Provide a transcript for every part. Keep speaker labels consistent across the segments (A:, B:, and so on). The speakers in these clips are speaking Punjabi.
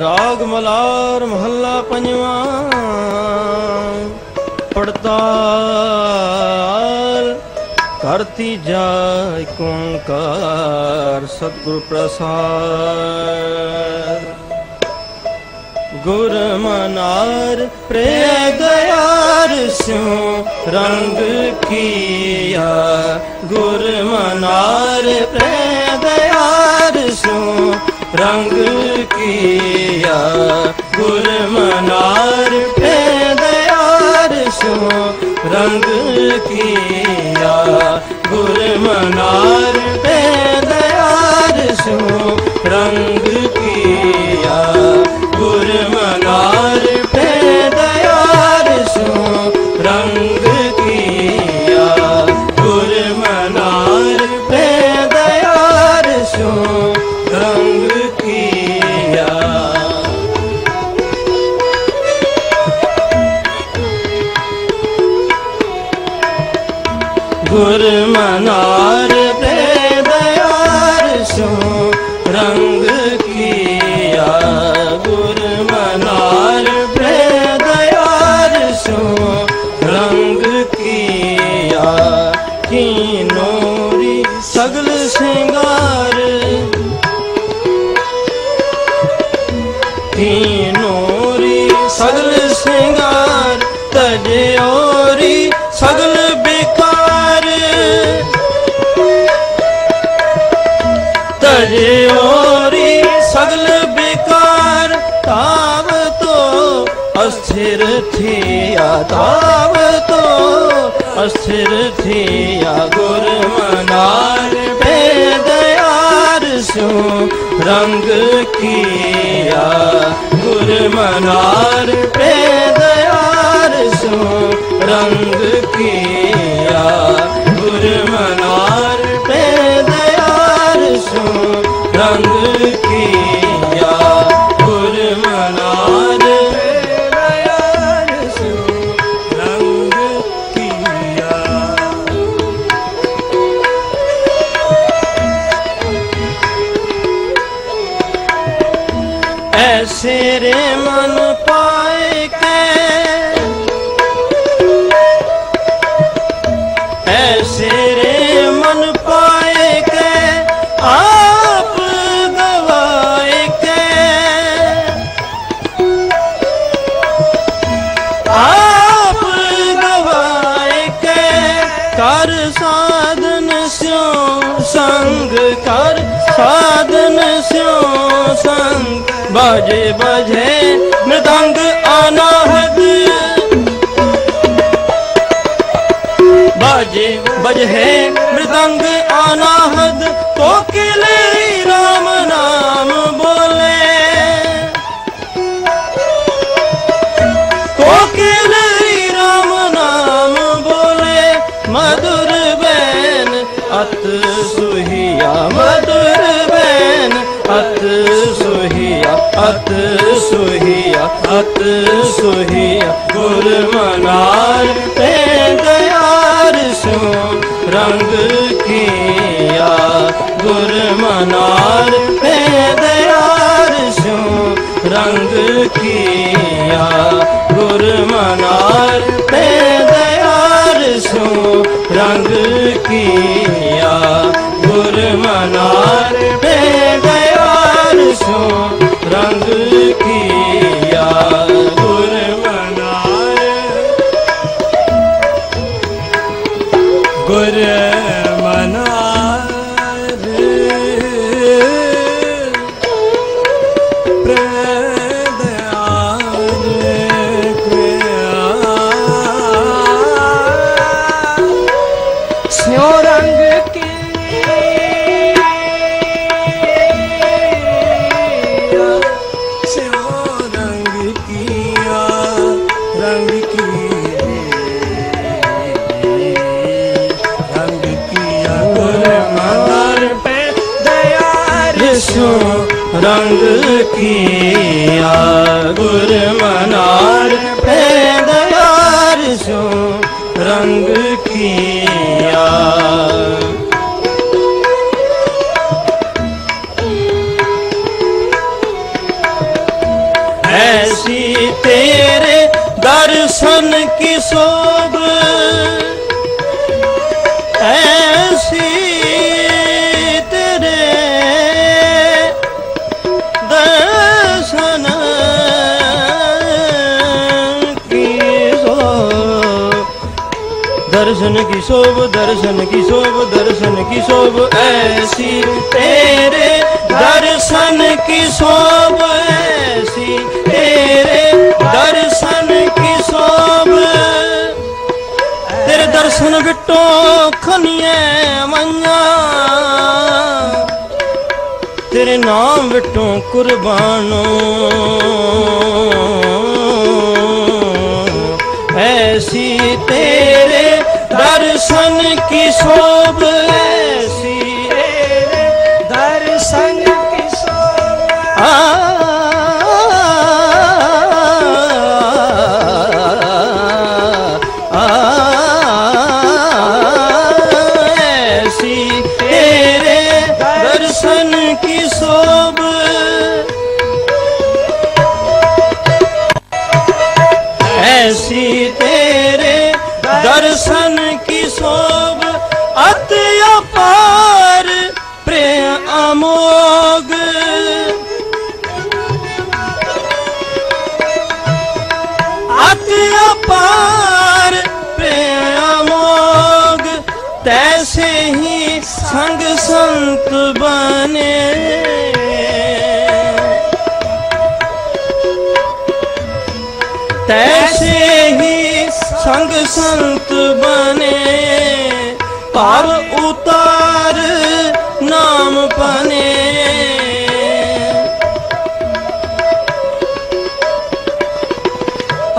A: ਰਾਗ ਮਲਾਰ ਮਹੱਲਾ ਪੰਜਵਾਂ। ਪੜਤਾਲ ਕਰਤੀ ਜਾਇ ਓੰਕਾਰ, ਸਤਿਗੁਰ ਪ੍ਰਸਾਦ। ਗੁਰ ਮਨਾਰ ਪ੍ਰੇ ਦਇਆਰ ਸਿਉ ਰੰਗ ਕੀਆ। ਗੁਰ ਮਨਾਰ ਪ੍ਰੇ ਦਇਆਰ ਸਿਉ ਰੰਗ ਕੀਆ ਗੁਰ ਮਨਾਰ ਪ੍ਰੇ ਦਇਆਰ ਸਿਉ ਰੰਗ ਕੀਆ ਗੁਰ ਮਨਾਰ ਪ੍ਰੇ ਦਇਆਰ ਸਿਉ ਰੰਗ ਕੀਆ ਗੁਰ ਗੁਰ ਮਨਾਰ ਪੈਦਿਆਰ ਸੋ ਰੰਗ ਕੀਆ। ਗੁਰ ਮਨਾਰ ਪੈਦਿਆਰ ਸੋ ਰੰਗ ਕੀਆ। ਕੀਨੋਰੀ ਸਗਲ ਸਿੰਗਾਰ। ਕੀਨੋਰੀ ਤਜਿਓਰੀ ਸਗਲ ਬੇਕਾਰ ਤਾਵ ਤੋ ਅਸਥਿਰ ਥੀਆ ਤਾਵ ਤੋ ਅਸਥਿਰ ਥੀਆ, ਗੁਰ ਮਨਾਰ ਬੇਦਿਆਰ ਸੋ ਰੰਗ ਕੀਆ। ਗੁਰ ਮਨਾਰ ਬੇਦਿਆਰ ਸੋ ਰੰਗ ਕੀਆ। ਗੁਰ ਮਨਾਰ ਰੰਗ ਬਾਜੇ ਬਜੇ ਮ੍ਰਿਦੰਗ ਅਨਾਹਦ ਬਾਜੇ ਬਜੇ ਮ੍ਰਿਦੰਗ ਅਨਾਹਦ ਕੋਕਿਲੇ ਰਾਮ ਨਾਮ ਬੋਲੇ ਕੋਕਿਲ ਰਾਮ ਨਾਮ ਬੋਲੇ ਮధుਰ ਬੈਨ ਅਤ ਸੁਹੀਆ ਮధుਰ ਬੈਨ ਸੁਹੀਆ ਗੁਰ ਮਨਾਰ ਤੇ ਦਿਆਰ ਸੋ ਰੰਗ ਕੀਆ। ਗੁਰ ਮਨਾਰ ਤੇ ਦਿਆਰ ਸੋ ਰੰਗ ਕੀਆ। ਗੁਰ ਮਨਾਰ ਤੇ ਦਿਆਰ ਸੋ ਰੰਗ ਕੀਆ। ਗੁਰ ਮਨਾਰ ਤੇ ਦਿਆਰ ਸੋ ਰੰਗ ਕੀ ਰੰਗ ਕੀ ਰੰਗ ਕੀਆ ਗੁਰ ਮਨਾਰ ਪੈ ਦਿਆਰ ਸੋ? ਰੰਗ ਕੀਆ ਸੋਭ ਐਸੀ ਤੇਰੇ ਦਰਸ਼ਨ ਕੀ ਸੋਭ ਦਰਸ਼ਨ ਕੀ ਸੋਭ ਦਰਸ਼ਨ ਕੀ ਸੋਭ ਦਰਸ਼ਨ ਕੀ ਸੋਭ ਐਸੀ ਤੇਰੇ ਦਰਸ਼ਨ ਕੀ ਐਸੀ ਦਰਸ਼ਨ ਤੇਰੇ ਦਰਸ਼ਨ ਵਿਟੋ ਖਨੀਏ ਮਈਆਂ ਤੇਰੇ ਨਾਮ ਵਿਟੋ ਕੁਰਬਾਨੋ। ਐਸੀ ਤੇਰੇ ਮੋਗ। ਅਤਿ ਅਪਾਰ ਪ੍ਰੇਮ ਮੋਗ, ਤੈਸੇ ਹੀ ਸੰਗ ਸੰਤ ਬਨੇ ਤੈਸੇ ਹੀ ਸੰਗ ਸੰਤ ਬਨੇ ਪਰ ਉਤਾਰ ਨਾਮ ਪਨੇ।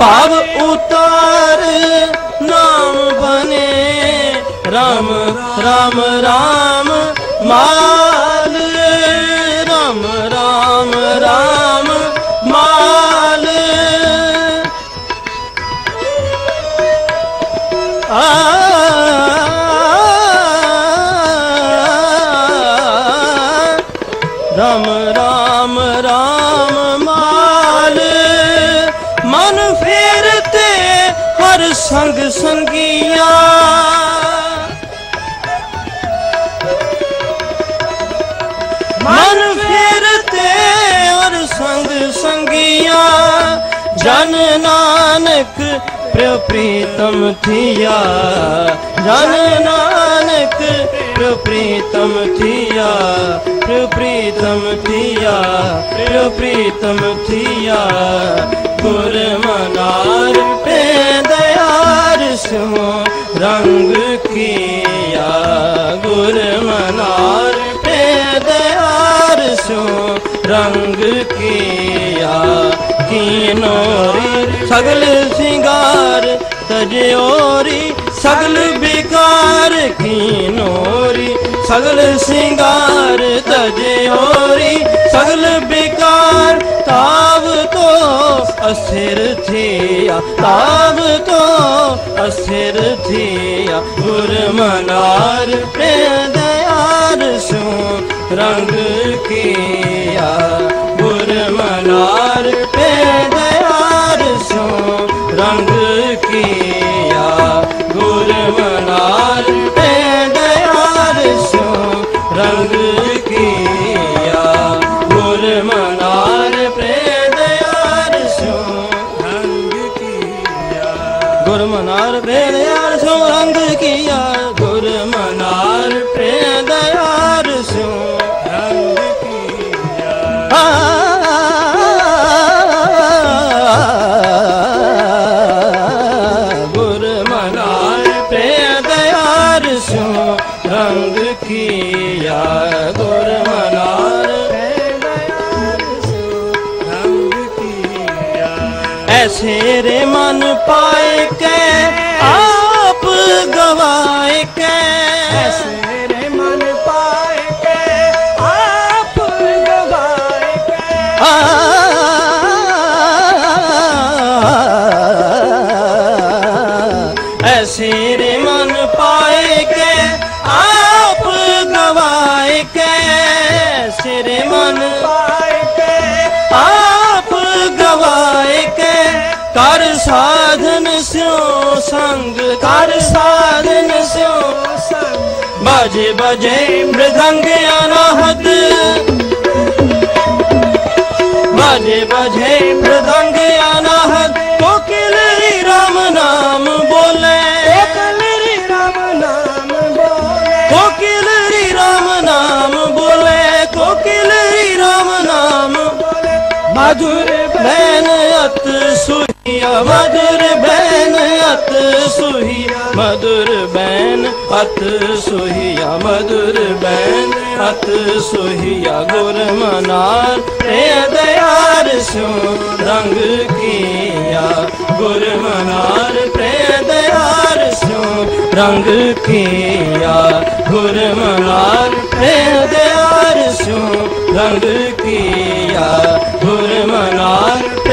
A: ਭਾਵ ਉਤਾਰ ਨਾਮ ਬਨੇ। ਰਾਮ ਰਾਮ RAM ਮਾ ਸੰਗ ਸੰਗੀਆਂ। ਮਨ ਫੇਰਤੇ ਔਰ ਸੰਗ ਸੰਗੀਆਂ। ਜਨ ਨਾਨਕ ਪ੍ਰੀਤਮ ਥੀਆ। ਜਨ ਨਾਨਕ ਪ੍ਰੀਤਮ ਥੀਆ। ਪ੍ਰੀਤਮ ਥੀਆ ਪ੍ਰੀਤਮ ਥੀਆ। ਗੁਰ ਮਨਾਰ ਹੋ ਰੰਗ ਕੀਆ ਗੁਰ ਮਨਾਰ ਪੇ ਦਿਆਰ ਸੋ
B: ਰੰਗ ਕੀਆ ਕੀਨੋਰੀ ਸਗਲ ਸਿੰਗਾਰ ਤਜੋਰੀ ਸਗਲ ਬਿਕਾਰ
A: ਕੀਨੋਰੀ ਸਗਲ ਸਿੰਗਾਰ ਤਜੋਰੀ ਸਗਲ ਬਿਕਾਰ ਤਾ ਅਸਿਰ ਥੀਆ ਤਾਬ ਤੋਂ
B: ਅਸਿਰ ਥਿਆ।
A: ਗੁਰਮਨਾਰ ਤੇ ਦਇਆਰ ਸੋ ਰੰਗ ਕੀਆ। ਸੇਰੇ ਮਨ
B: ਪਾ
A: ਬਜੇ ਮ੍ਰਿਦੰਗ ਅਨਾਹਤ ਬਾਜੇ ਬਜੇ ਮ੍ਰਿਦੰਗ ਅਨਾਹਤ ਕੋਕਿਲਰੀ ਰਾਮ ਨਾਮ ਬੋਲੇ।
B: ਕੋਕਲਰੀ ਰਾਮ ਨਾਮ ਬੋਲੇ।
A: ਕੋਕਿਲਰੀ ਰਾਮ ਨਾਮ ਬੋਲੇ। ਕੋਕਿਲਰੀ ਰਾਮ ਨਾਮ
B: ਬੋਲੇ। ਮధుਰ
A: ਬੈਨ ਅਤ ਸੁਹੀਆ ਮధుਰ ਬੈਨ ਅਤ ਸੁਹੀਆ ਮధుਰ ਬੈਨ ਅਤ ਸੁਹੀਆ ਮధుਰ ਬੈਨ ਅਤ ਸੁਹੀਆ ਗੁਰ ਮਨਾਰ ਤੇ ਦਿਆਰ ਸਿਉ ਰੰਗ ਕੀਆ। ਗੁਰ ਮਨਾਰ ਤੇ ਦਿਆਰ ਸਿਉ ਰੰਗ ਕੀਆ। ਗੁਰ ਮਨਾਰ ਤੇ ਦਿਆਰ ਸਿਉ ਰੰਗ ਕੀਆ। ਗੁਰ ਮਨਾਰ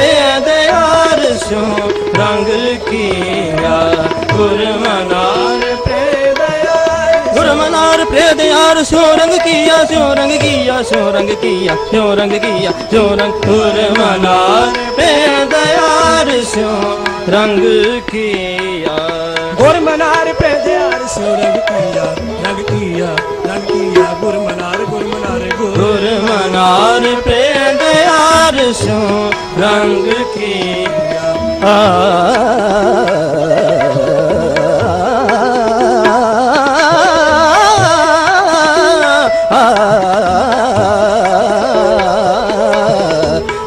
A: ਕੀਆ? ਗੁਰ ਮਨਾਰ
B: ਤੇ ਦਇਆ
A: ਗੁਰ ਮਨਾਰ ਪ੍ਰੇਦ ਯਾਰ ਸਿਉ ਰੰਗ ਕੀਆ ਸਿਉ ਰੰਗ ਕੀਆ ਸਿਉ ਰੰਗ ਕੀਆ ਸਿਉ ਰੰਗ ਕੀਆ ਸਿਉ ਰੰਗ ਗੁਰ ਮਨਾਰ ਪ੍ਰੇਦ ਯਾਰ ਸਿਉ ਰੰਗ ਕੀਆ?
B: ਗੁਰ ਮਨਾਰ ਪੈਦਿਆਰ ਸੁਰਗ ਕੀਆ ਰੰਗ ਕੀਆ ਰੰਗ ਕੀਆ ਗੁਰ ਮਨਾਰ ਗੁਰ ਮਨਾਰ ਗੁਰ
A: ਗੁਰ ਮਨਾਰ ਪ੍ਰੇਦ ਯਾਰ ਸਿਉ ਰੰਗ ਕੀਆ। ਆ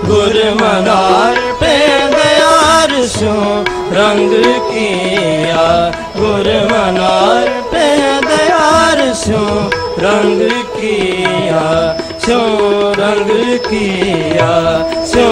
A: ਗੁਰ ਮਨਾਰ ਪੈਦਿਆਰ ਸੋ ਰੰਗ ਕੀਆ ਗੁਰ ਮਨਾਰ ਪੈਦਿਆਰ ਸੋ ਰੰਗ ਕੀਆ ਸੋ ਰੰਗ ਕੀਆ ਸੋ